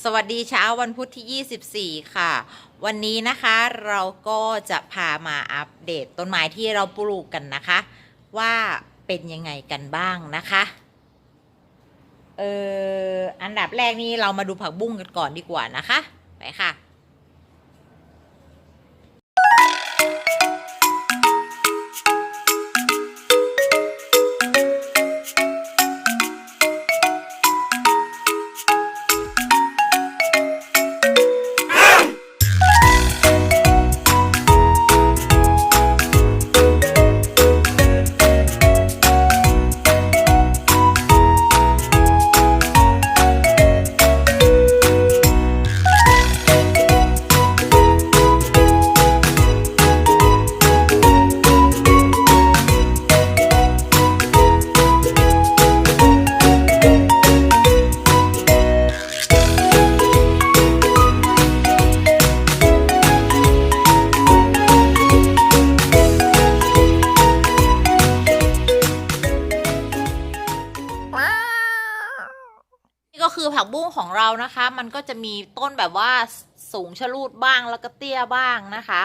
สวัสดีเช้าวันพุธที่ 24 ค่ะ วันนี้นะคะเราก็จะพามาอัปเดตต้นไม้ที่เราปลูกกันนะคะ ว่าเป็นยังไงกันบ้างนะคะเอออันดับแรกนี้เรามาดูผักบุ้งกันก่อนดีกว่านะคะ ไปค่ะ ผักบุ้งของเรานะคะ มันก็จะมีต้นแบบว่าสูงชะลูดบ้างแล้วก็เตี้ยบ้างนะคะ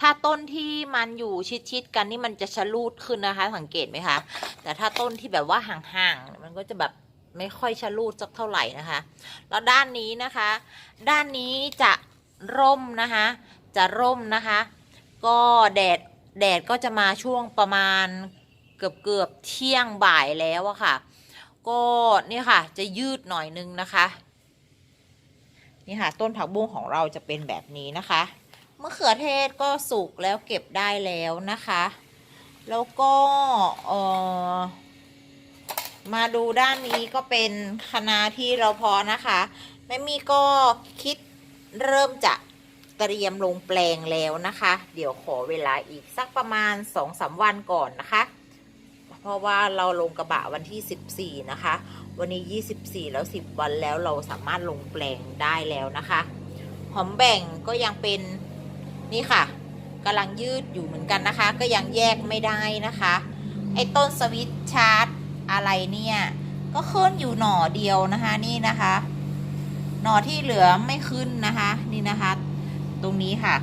ถ้าต้นที่มันอยู่ชิดๆกันนี่มันจะชะลูดขึ้นนะคะ สังเกตไหมคะ แต่ถ้าต้นที่แบบว่าห่างๆมันก็จะแบบไม่ค่อยชะลูดสักเท่าไหร่นะคะ แล้วด้านนี้นะคะ ด้านนี้จะร่มนะคะ จะร่มนะคะ ก็แดดแดดก็จะมาช่วงประมาณเกือบเกือบเที่ยงบ่ายแล้วอะค่ะ ก็เนี่ยค่ะ จะยืดหน่อยนึงนะคะ นี่ค่ะ ต้นผักบุ้งของเราจะเป็นแบบนี้นะคะมะเขือเทศก็สุกแล้วเก็บได้แล้วนะคะ แล้วก็เออมาดูด้านนี้ก็เป็นคณะที่เราพอนะคะแม่มีก็คิดเริ่มจะเตรียมลงแปลงแล้วนะคะ เดี๋ยวขอเวลาอีกสักประมาณสองสามวันก่อนนะคะ เพราะว่าเราลงกระบะวันที่ 14 นะคะ วันนี้ 24 แล้ว 10 วันแล้วเราสามารถลงแปลงได้แล้วนะคะ หอมแบ่งก็ยังเป็นนี่ค่ะกำลังยืดอยู่เหมือนกันนะคะ ก็ยังแยกไม่ได้นะคะ ไอ้ต้นสวิตชาร์จอะไรเนี่ยก็ขึ้นอยู่หน่อเดียวนะคะนี่นะคะ หน่อที่เหลือไม่ขึ้นนะคะ นี่นะคะ ตรงนี้ค่ะ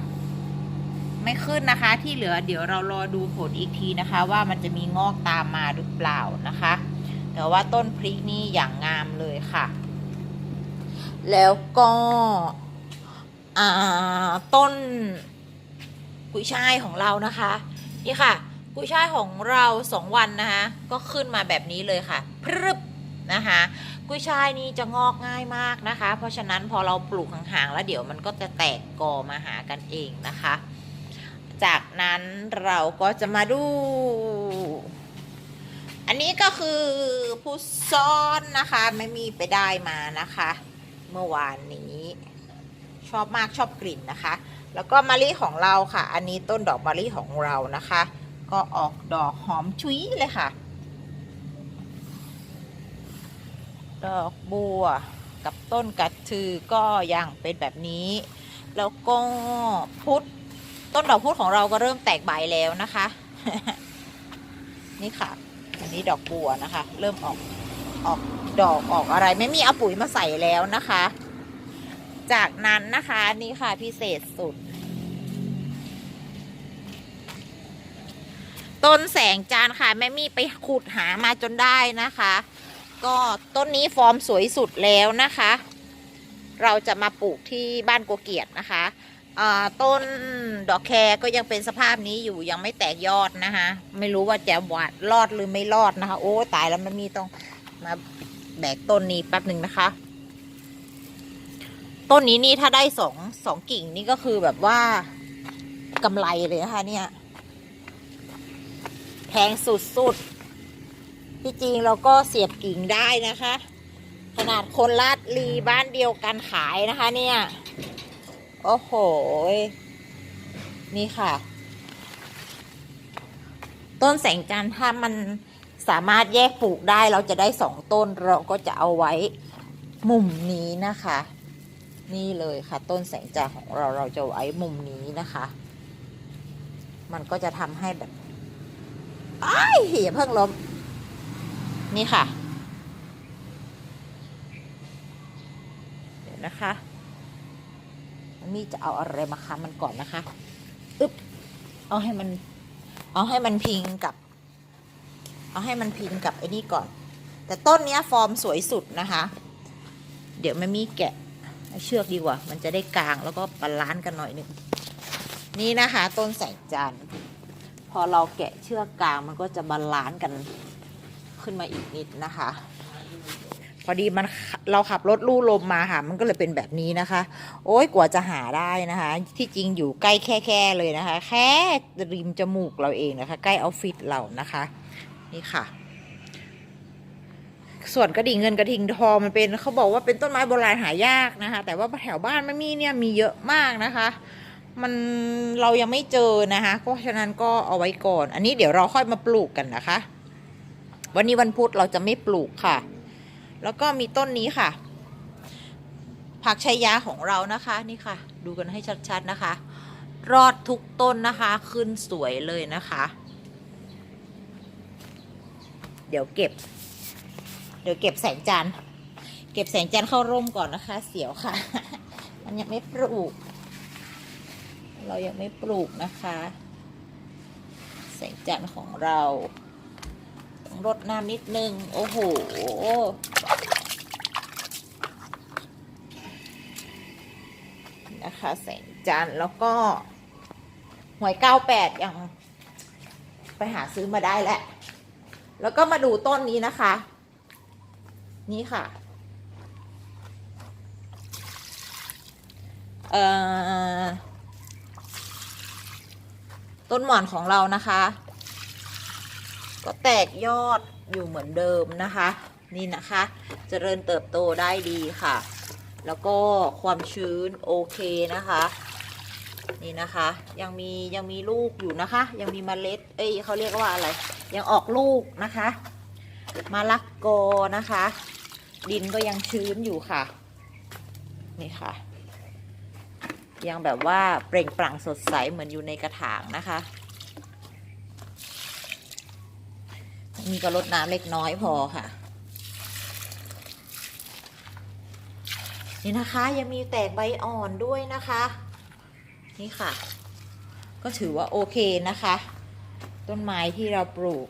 ไม่ขึ้นนะคะ ที่เหลือเดี๋ยวเรารอดูผลอีกทีนะคะ ว่ามันจะมีงอกตามมาหรือเปล่านะคะ แต่ว่าต้นพริกนี่อย่างงามเลยค่ะ แล้วก็ต้นกุยช่ายของเรานะคะนี่ค่ะ กุยช่ายของเราสองวันนะคะ ก็ขึ้นมาแบบนี้เลยค่ะพรึบนะคะกุยช่ายนี่จะงอกง่ายมากนะคะ เพราะฉะนั้นพอเราปลูกห่างๆแล้วเดี๋ยวมันก็จะแตกกอมาหากันเองนะคะ จากนั้นเราก็จะมาดู อันนี้ก็คือผู้ซ่อนนะคะไม่มีไปได้มานะคะ เมื่อวานนี้ ชอบมากชอบกลิ่นนะคะ แล้วก็มะลิของเราค่ะ อันนี้ต้นดอกมะลิของเรานะคะ ก็ออกดอกหอมชุยเลยค่ะ ดอกบัวกับต้นกัดทือก็ยังเป็นแบบนี้ แล้วก็พุทธ ต้นดอกพุธของเราก็เริ่มแตกใบแล้วนะคะ นี่ค่ะ อันนี้ดอกบัวนะคะ เริ่มออกออกดอกออกอะไร ไม่มีเอาปุ๋ยมาใส่แล้วนะคะ จากนั้นนะคะนี่ค่ะพิเศษสุด ต้นแสงจานค่ะแม่มี่ไปขุดหามาจนได้นะคะ ก็ต้นนี้ฟอร์มสวยสุดแล้วนะคะ เราจะมาปลูกที่บ้านโกเกียรตินะคะ ต้นดอกแครก็ยังเป็นสภาพนี้อยู่ยังไม่แตกยอดนะคะไม่รู้ว่าจะหวาดรอดหรือไม่รอดนะคะ โอ้ตายแล้วมันมีต้องมาแบกต้นนี้แป๊บหนึ่งนะคะ ต้นนี้นี่ถ้าได้สองสองกิ่งนี่ก็คือแบบว่ากำไรเลยนะคะเนี่ยแพงสุดๆที่จริงเราก็เสียบกิ่งได้นะคะ ขนาดคนลาดลีบ้านเดียวกันขายนะคะ เนี่ย โอ้โห นี่ค่ะ ต้นแสงจันทร์ถ้ามันสามารถแยกปลูกได้เราจะได้สองต้นเราก็จะเอาไว้มุมนี้นะคะ นี่เลยค่ะ ต้นแสงจันทร์ของเราเราจะไว้มุมนี้นะคะ มันก็จะทำให้แบบไอ้ายอย่าเพิ่งล้มนี่ค่ะ เดี๋ยวนะคะ มีจะเอาอะไรมาค้ำมันก่อนนะคะอึ๊บเอาให้มัน เอาให้มันพิงกับ เอาให้มันพิงกับไอ้นี่ก่อน แต่ต้นเนี้ยฟอร์มสวยสุดนะคะ เดี๋ยวไม่มีแกะเชือกดีกว่า มันจะได้กลางแล้วก็บาลานซ์กันหน่อยหนึงนี่นะคะ ต้นแสงจันทร์พอเราแกะเชือกกลางมันก็จะบาลานซ์กันขึ้นมาอีกนิดนะคะ พอดีมันเราขับรถลู่ลมมาค่ะ มันก็เลยเป็นแบบนี้นะคะ โอ้ยกว่าจะหาได้นะคะ ที่จริงอยู่ใกล้แค่ๆเลยนะคะ แค่ริมจมูกเราเองนะคะ ใกล้ออฟฟิศเรานะคะ นี่ค่ะ ส่วนกระดิ่งเงินกระดิ่งทองมันเป็นเขาบอกว่าเป็นต้นไม้โบราณหายากนะคะ แต่ว่าแถวบ้านมันมีเนี่ยมีเยอะมากนะคะมันเรายังไม่เจอนะคะเพราะฉะนั้นก็เอาไว้ก่อน อันนี้เดี๋ยวเราค่อยมาปลูกกันนะคะ วันนี้วันพุธเราจะไม่ปลูกค่ะ แล้วก็มีต้นนี้ค่ะ ผักชายาของเรานะคะนี่ค่ะ ดูกันให้ชัดๆนะคะ รอดทุกต้นนะคะ ขึ้นสวยเลยนะคะ เดี๋ยวเก็บ เดี๋ยวเก็บแสงจันทร์เก็บแสงจันทร์เข้าร่มก่อนนะคะ เสียวค่ะ มันยังไม่ปลูก เรายังไม่ปลูกนะคะ แสงจันทร์ของเรา รดน้ำนิดนึง โอ้โห นะคะแสงจันทร์แล้วก็ หวยเก้าแปดยังไปหาซื้อมาได้แหล้วแล้วก็มาดูต้นนี้นะคะ นี่ค่ะ เอ่อต้นหมอนของเรานะคะ ก็แตกยอดอยู่เหมือนเดิมนะคะ นี่นะคะจเจริญเติบโตได้ดีค่ะ แล้วก็ความชื้นโอเคนะคะ นี่นะคะ ยังมียังมีลูกอยู่นะคะ ยังมีเมล็ด เอ้ยเขาเรียกว่าอะไร ยังออกลูกนะคะมะละกอนะคะ ดินก็ยังชื้นอยู่ค่ะ นี่ค่ะ ยังแบบว่าเปล่งปลั่งสดใสเหมือนอยู่ในกระถางนะคะ มีก็ลดน้ำเล็กน้อยพอค่ะ นี่นะคะยังมีแตกใบอ่อนด้วยนะคะ นี่ค่ะ ก็ถือว่าโอเคนะคะ ต้นไม้ที่เราปลูก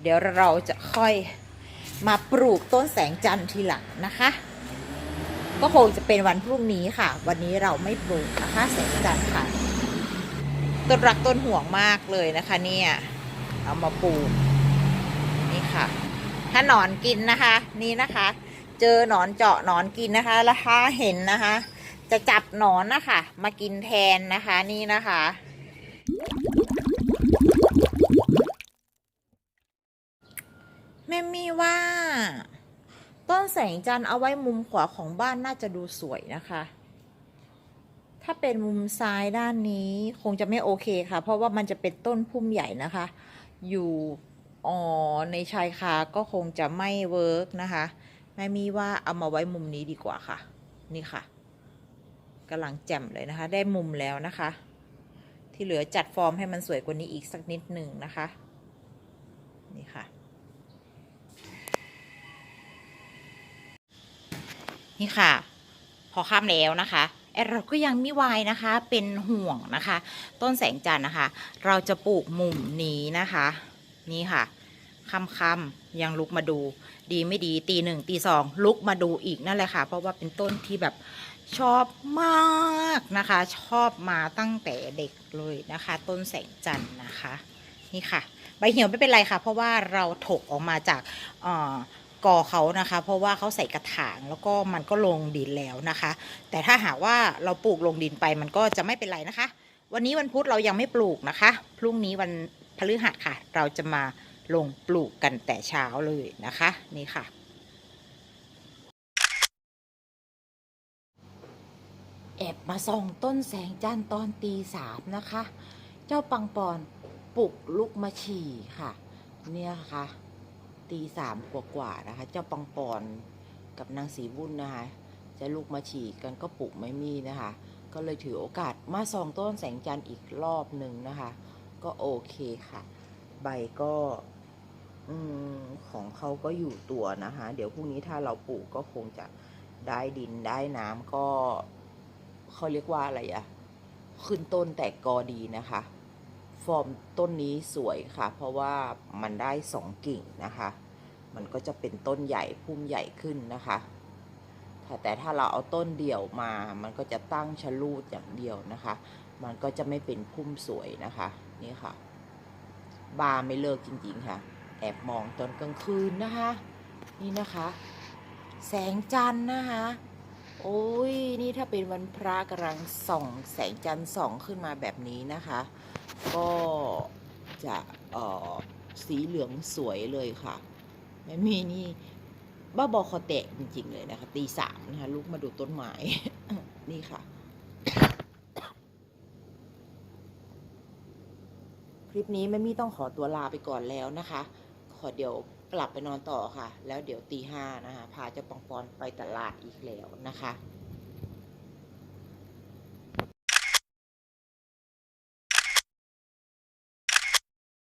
เดี๋ยวเราจะค่อยมาปลูกต้นแสงจันทร์ทีหลังนะคะ ก็คงจะเป็นวันพรุ่งนี้ค่ะ วันนี้เราไม่ปลูกนะคะแสงจันทร์ค่ะต้นรักต้นห่วงมากเลยนะคะเนี่ย เอามาปลูก ค่ะ ถ้าหนอนกินนะคะ นี่นะคะ เจอหนอนเจาะหนอนกินนะคะ แล้วถ้าเห็นนะคะ จะจับหนอนนะคะ มากินแทนนะคะนี่นะคะแม่มีว่า ต้นแสงจันทร์เอาไว้มุมขวาของบ้านน่าจะดูสวยนะคะ ถ้าเป็นมุมซ้ายด้านนี้คงจะไม่โอเคค่ะ เพราะว่ามันจะเป็นต้นพุ่มใหญ่นะคะ อยู่ อ๋อในชายคาก็คงจะไม่เวิร์กนะคะแม่มีว่าเอามาไว้มุมนี้ดีกว่าค่ะ นี่ค่ะกำลังแจ่มเลยนะคะ ได้มุมแล้วนะคะ ที่เหลือจัดฟอร์มให้มันสวยกว่านี้อีกสักนิดหนึ่งนะคะ นี่ค่ะ นี่ค่ะ พอข้ามแล้วนะคะแอเราก็ยังไม่วายนะคะเป็นห่วงนะคะ ต้นแสงจันทร์นะคะ เราจะปลูกมุมนี้นะคะ นี่ค่ะ ค่ำๆยังลุกมาดู ดีไม่ดีตีหนึ่งตีสองลุกมาดูอีกนั่นแหละค่ะ เพราะว่าเป็นต้นที่แบบชอบมากนะคะ ชอบมาตั้งแต่เด็กเลยนะคะ ต้นแสงจันทร์นะคะ นี่ค่ะ ใบเหี่ยวไม่เป็นไรค่ะ เพราะว่าเราถกออกมาจากกอเขานะคะ เพราะว่าเขาใส่กระถางแล้วก็มันก็ลงดินแล้วนะคะ แต่ถ้าหากว่าเราปลูกลงดินไปมันก็จะไม่เป็นไรนะคะ วันนี้วันพุธเรายังไม่ปลูกนะคะ พรุ่งนี้วันพฤหัสค่ะ เราจะมา ลงปลูกกันแต่เช้าเลยนะคะ นี่ค่ะ แอบมาส่องต้นแสงจันทร์ตอนตีสามนะคะ เจ้าปังปอนปลุกลุกมาฉี่ค่ะ เนี่ยค่ะตีสามกว่าๆนะคะ เจ้าปังปอนกับนางสีบุญนะคะ จะลุกมาฉี่กันก็ปลุกไม่มีนะคะ ก็เลยถือโอกาสมาส่องต้นแสงจันทร์อีกรอบหนึ่งนะคะ ก็โอเคค่ะ ใบก็ อมของเขาก็อยู่ตัวนะคะ เดี๋ยวพรุ่งนี้ถ้าเราปลูกก็คงจะได้ดินได้น้ำก็เขาเรียกว่าอะไรอะขึ้นต้นแต่กอดีนะคะ ฟอร์มต้นนี้สวยค่ะ เพราะว่ามันได้สองกิ่งนะคะ มันก็จะเป็นต้นใหญ่พุ่มใหญ่ขึ้นนะคะแต่ถ้าเราเอาต้นเดี่ยวมา มันก็จะตั้งชะลูดอย่างเดียวนะคะ มันก็จะไม่เป็นพุ่มสวยนะคะ นี่ค่ะ บาไม่เลิกจริง ๆ ค่ะ แอบมองตอนกลางคืนนะคะ นี่นะคะ แสงจันทร์นะคะ โอ้ยนี่ถ้าเป็นวันพระกำลังส่อง แสงจันทร์ส่องขึ้นมาแบบนี้นะคะ ก็จะเอ่อสีเหลืองสวยเลยค่ะ แม่มีนี่บ้าบอคอแตกจริงๆเลยนะคะตีสามนะคะลุกมาดูต้นไม้ นี่ค่ะ คลิปนี้แม่มี่ต้องขอตัวลาไปก่อนแล้วนะคะ ขอเดี๋ยวกลับไปนอนต่อค่ะ แล้วเดี๋ยวตีห้านะคะ พาเจ้าปองปอนไปตลาดอีกแล้วนะคะ